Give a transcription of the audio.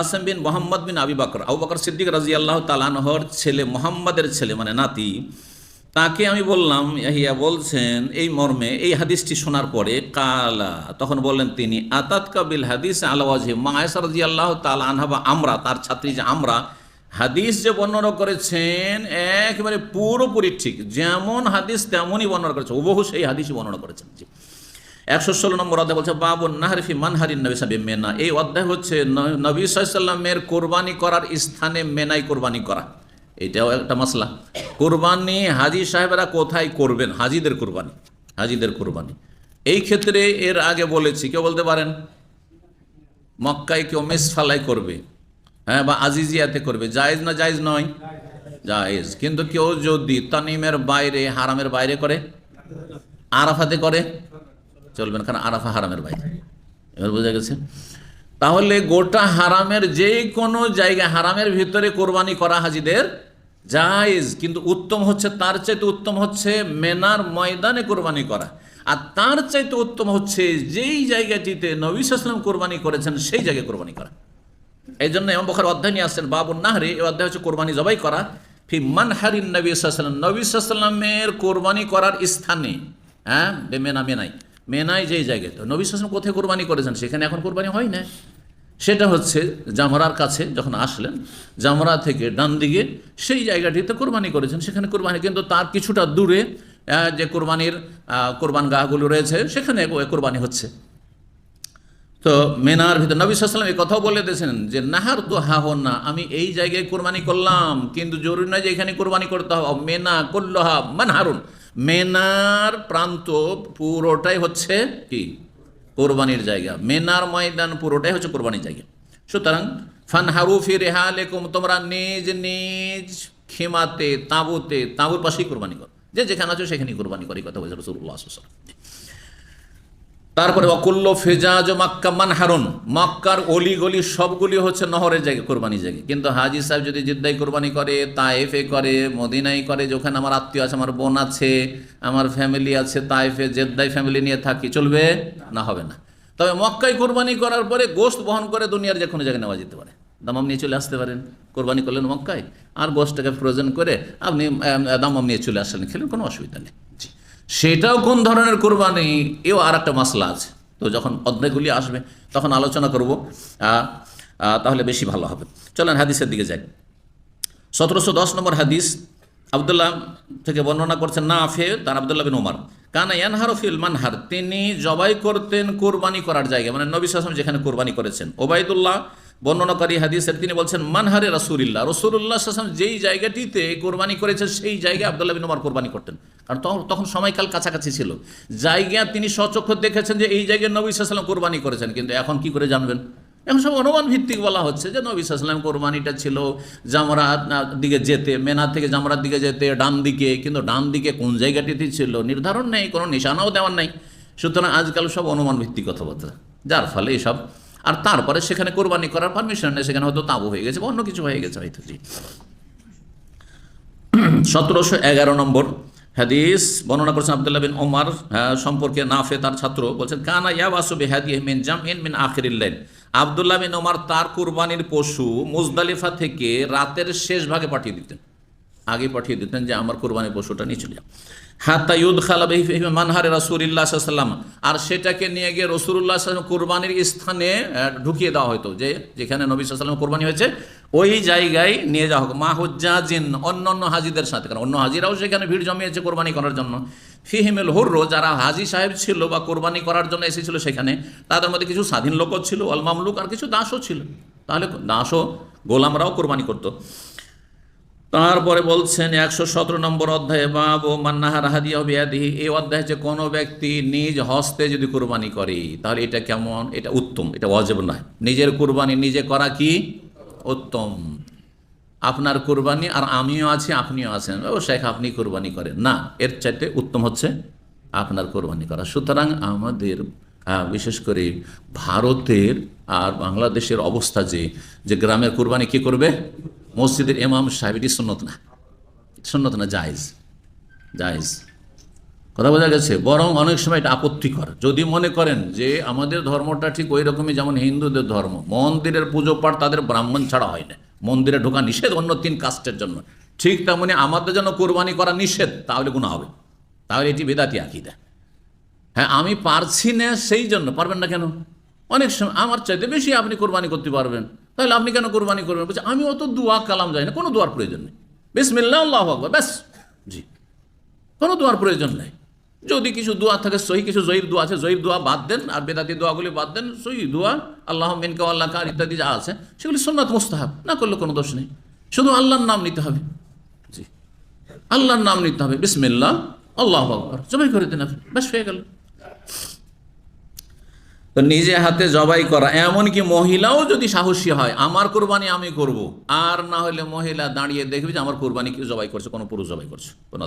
কাসেম বিন মোহাম্মদ বিন আবি বাকর, আবু বকর সিদ্দিক রাজি আল্লাহ তালানহর ছেলে, মোহাম্মদের ছেলে মানে নাতি, তাকে আমি বললাম, ইয়াহিয়া বলছেন, এই মর্মে এই হাদিসটি শোনার পরে কালা, তখন বললেন তিনি আতাত কাবিল হাদিস আলাওয়াজে মায়েসা রাজি আল্লাহ তাল আনহা বা আমরা, তার ছাত্রী যে আমরা, হাদিস যে বর্ণনা করেছেন, একেবারে পুরোপুরি ঠিক, যেমন হাদিস তেমনই বর্ণনা করেছে, হুবহু সেই হাদিসই বর্ণনা করেছেন, জি। একশো ষোলো নম্বর অধ্যায় বলছে বাবু নাহরিফি মানহারিন নবী সাহেব মেনা এই অধ্যায় হচ্ছে নবী সাল্লামের কোরবানি করার স্থানে মেনাই কোরবানি করা। এটাও একটা মশলা কোরবানি হাজি সাহেবেরা কোথায় করবেন? হাজিদের কোরবানি হাজিদের কোরবানি। এই ক্ষেত্রে এর আগে বলেছি, কেউ বলতে পারেন, মক্কায় কেউ মেসফালাই করবে হ্যাঁ বা আজিজিয়াতে করবে। জায়েজ না জায়েজ নয়? জায়েজ। কিন্তু কেউ যদি তানিমের বাইরে, হারামের বাইরে করে, আরাফাতে করে চলবে না, কারণ আরাফা হারামের বাইরে এবার বোঝা গেছে। তাহলে গোটা হারামের যে কোনো জায়গায়, হারামের ভিতরে কোরবানি করা হাজিদের জায়েজ, কিন্তু উত্তম হচ্ছে, তার চাইতে উত্তম হচ্ছে মেনার ময়দানে কোরবানি করা। আর তার চাইতে উত্তম হচ্ছে যেই জায়গাটিতে নবী সাল্লাম কোরবানি করেছেন, সেই জায়গায় কোরবানি করা। এই জন্য এমন বখার অধ্যায় নিয়ে আসছেন বাবুর নাহরে, এই অধ্যায় হচ্ছে কোরবানি জবাই করা। ফি মানহারিন নবী সাল্লাম নবী সাল্লামের কোরবানি করার স্থানে হ্যাঁ মেনা মেনাই মেনাই যেই জায়গায় তো। নবী সাল্লাম কোথায় কোরবানি করেছেন? সেখানে এখন কোরবানি হয় না সেটা হচ্ছে জামরার কাছে যখন আসলেন, জামরা থেকে ডান দিকে সেই জায়গাটিতে কোরবানি করেছেন। সেখানে কোরবানি, কিন্তু তার কিছুটা দূরে যে কোরবানির কোরবান গাহগুলো রয়েছে, সেখানে কোরবানি হচ্ছে। তো মেনার ভিতরে নবী সাল্লাম এই কথাও বলে দিয়েছেন যে নাহার তো হা হন না আমি এই জায়গায় কোরবানি করলাম, কিন্তু জরুরি নয় যে এখানে কোরবানি করতে হবে। মেনা করল্লাহা মানহারুন। মেনার প্রান্ত পুরোটাই হচ্ছে কি? কোরবানির জায়গা। মেনার ময়দান পুরোটাই হচ্ছে কোরবানির জায়গা। সুতরাং ফান হারুফি রেহালেকুম, তোমরা নিজ নিজ খেমাতে, তাঁবুতে, তাঁবুর পাশেই কোরবানি করো। যে যেখানে আছো সেখানেই কোরবানি করি কথা বলছে রসুল্লাহ তারপরে অকুল্ল ফেজাজ ও মাক্কা মানহারুন। মক্কার অলি গলি সবগুলি হচ্ছে নহরের জায়গা কোরবানি জায়গা। কিন্তু হাজি সাহেব যদি জিদ্দাই কোরবানি করে, তায়েফে করে মদিনাই করে, যেখানে আমার আত্মীয় আছে, আমার বোন আছে, আমার ফ্যামিলি আছে, তায়েফে জেদ্দাই ফ্যামিলি নিয়ে থাকি, চলবে? না, হবে না। তবে মক্কায় কোরবানি করার পরে গোস্ত বহন করে দুনিয়ার যে কোনো জায়গায় নেওয়া যেতে পারে। দামাম নিয়ে চলে আসতে পারেন, কোরবানি করলেন মক্কায়। আর গোস্তটাকে ফ্রোজেন করে আপনি দামাম নিয়ে চলে আসলেন, খেলেন, কোনো অসুবিধা নেই। সেটাও কোন ধরনের কোরবানি? এও আর একটা মশলা আছে। তো যখন অধ্যায়গুলি আসবে, তখন আলোচনা করব। তাহলে বেশি ভালো হবে। চলেন হাদিসের দিকে যাই। সতেরোশো দশ নম্বর হাদিস, আবদুল্লাহ থেকে বর্ণনা করছেন, না আফে তার আবদুল্লাহ বিন ওমর কানা ইয়ানহার ফিল মানহার তিনি জবাই করতেন কোরবানি করার জায়গায়। মানে নবী সাসম যেখানে কোরবানি করেছেন। ওবায়দুল্লাহ বর্ণনাকারী হাদিসের, তিনি বলছেন মানহারে রসুলিল্লাহ। রসুল্লাহ সাসম যেই জায়গাটিতে কোরবানি করেছে, সেই জায়গায় আবদুল্লাহ বিন কোরবানি করতেন। কারণ তখন তখন সময়কাল কাছাকাছি ছিল। জায়গা তিনি সচক্ষ দেখেছেন যে এই জায়গায় নবী সাল্লাম কোরবানি করেছেন। কিন্তু এখন কি করে জানবেন? এখন সব অনুমান ভিত্তিক বলা হচ্ছে যে নবী সাল্লাম কোরবানিটা ছিল জামরাত দিকে যেতে মেনা থেকে জামরার দিকে যেতে, ডান দিকে। কিন্তু ডান দিকে কোন জায়গাটিতে ছিল নির্ধারণ নেই, কোনো নিশানাও দেওয়ার নেই। সুতরাং আজকাল সব অনুমান ভিত্তিক কথাবার্তা। যার ফলে এসব আর তারপরে সেখানে কোরবানি করার পারমিশন নেই সেখানে হয়তো তাবু হয়ে গেছে বা অন্য কিছু হয়ে গেছে হয়তো জি। সতেরোশো এগারো নম্বর হাদিস বর্ণনা করছেন আবদুল্লাহ বিন ওমর হ্যাঁ, সম্পর্কে নাফে তার ছাত্র বলছেন কানা ইয়াবাসু বেহাদি মিন জাম ইন মিন আখিরিল্লাইন আবদুল্লাহ বিন ওমর তার কুরবানির পশু মুজদালিফা থেকে রাতের শেষ ভাগে পাঠিয়ে দিতেন। আগে পাঠিয়ে দিতেন যে আমার কোরবানির পশুটা নিয়ে চলে যাও। হাত্তা ইউদ খালাবহি মানহারে রসুল্লাহ সাল্লাম আর সেটাকে নিয়ে গিয়ে রসুল্লাহ কোরবানির স্থানে ঢুকিয়ে দেওয়া হতো যে যেখানে নবী সাল্লাম কোরবানি হয়েছে, ওই জায়গায় নিয়ে যাওয়া হোক। মাহুজ্জাজিন অন্য অন্য হাজিদের সাথে। কারণ অন্য হাজিরাও সেখানে ভিড় জমিয়েছে কোরবানি করার জন্য। ফিহিমেল হুর্রো, যারা হাজি সাহেব ছিল বা কোরবানি করার জন্য এসেছিল সেখানে, তাদের মধ্যে কিছু স্বাধীন লোকও ছিল অল মামলুক, আর কিছু দাসও ছিল। তাহলে দাসও গোলামরাও কোরবানি করতো। তারপরে বলছেন একশো সতেরো নম্বর অধ্যায়ে, বাব ও মান্নাহার হাদিয়া বিয়াদিহি এই অধ্যায়ে যে কোনো ব্যক্তি নিজ হস্তে যদি কোরবানি করে, তাহলে এটা কেমন? এটা উত্তম, এটা অজেব নয়। নিজের কোরবানি নিজে করা কি? উত্তম। আপনার কোরবানি, আর আমিও আছি, আপনিও আছেন। ও শেখ, আপনি কোরবানি করেন। না, এর চাইতে উত্তম হচ্ছে আপনার কোরবানি করা। সুতরাং আমাদের বিশেষ করে ভারতের আর বাংলাদেশের অবস্থা যে যে গ্রামের কোরবানি কি করবে? মসজিদের ইমাম সাহেব, এটি সুন্নত না। সুন্নত না, জায়েজ। জায়েজ। কথা বোঝা গেছে? বরং অনেক সময় এটা আপত্তিকর। যদি মনে করেন যে আমাদের ধর্মটা ঠিক ওই রকমই, যেমন হিন্দুদের ধর্ম, মন্দিরের পুজো পাঠ তাদের ব্রাহ্মণ ছাড়া হয় না। মন্দিরে ঢোকা নিষেধ, অন্য তিন কাস্টের জন্য। ঠিক তেমনি আমাদের জন্য কোরবানি করা নিষেধ, তাহলে গুণা হবে। তাহলে এটি বেদাতি আকিদা। হ্যাঁ আমি পারছি না সেই জন্য। পারবেন না কেন? অনেক সময়, আমার চাইতে বেশি আপনি কোরবানি করতে পারবেন। তাহলে আপনি কেন কোরবানি করবেন? বলছে, আমি অত দোয়া কালাম যাই না, কোনো দোয়ার প্রয়োজন নেই। বেশ মিল্লা আল্লাহ আকবর, ব্যাস। জি। কোনো দোয়ার প্রয়োজন নেই। যদি কিছু দোয়া থাকে, সহি কিছু জয়ীর দোয়া আছে জয়ীর দোয়া বাদ দেন, আর বেদাতি দোয়াগুলি বাদ দেন, সহি দোয়া, আল্লাহ মিনকা আল্লাহ কার ইত্যাদি যা আছে, সেগুলি সোননাথ মোস্তাহাব, না করলে কোনো দোষ নেই। শুধু আল্লাহর নাম নিতে হবে। জি। আল্লাহর নাম নিতে হবে। বিসমিল্লাহ, আল্লাহ আকবর। জবাই করে দেন আপনি, ব্যাস হয়ে গেল। তো নিজে হাতে জবাই করা। এমনকি মহিলাও যদি সাহসী হয়, আমার কোরবানি আমি করব। আর না হলে মহিলা দাঁড়িয়ে দেখবে যে, আমার কোরবানি কেউ জবাই করছে, কোনো পুরুষ জবাই করছে, কোনো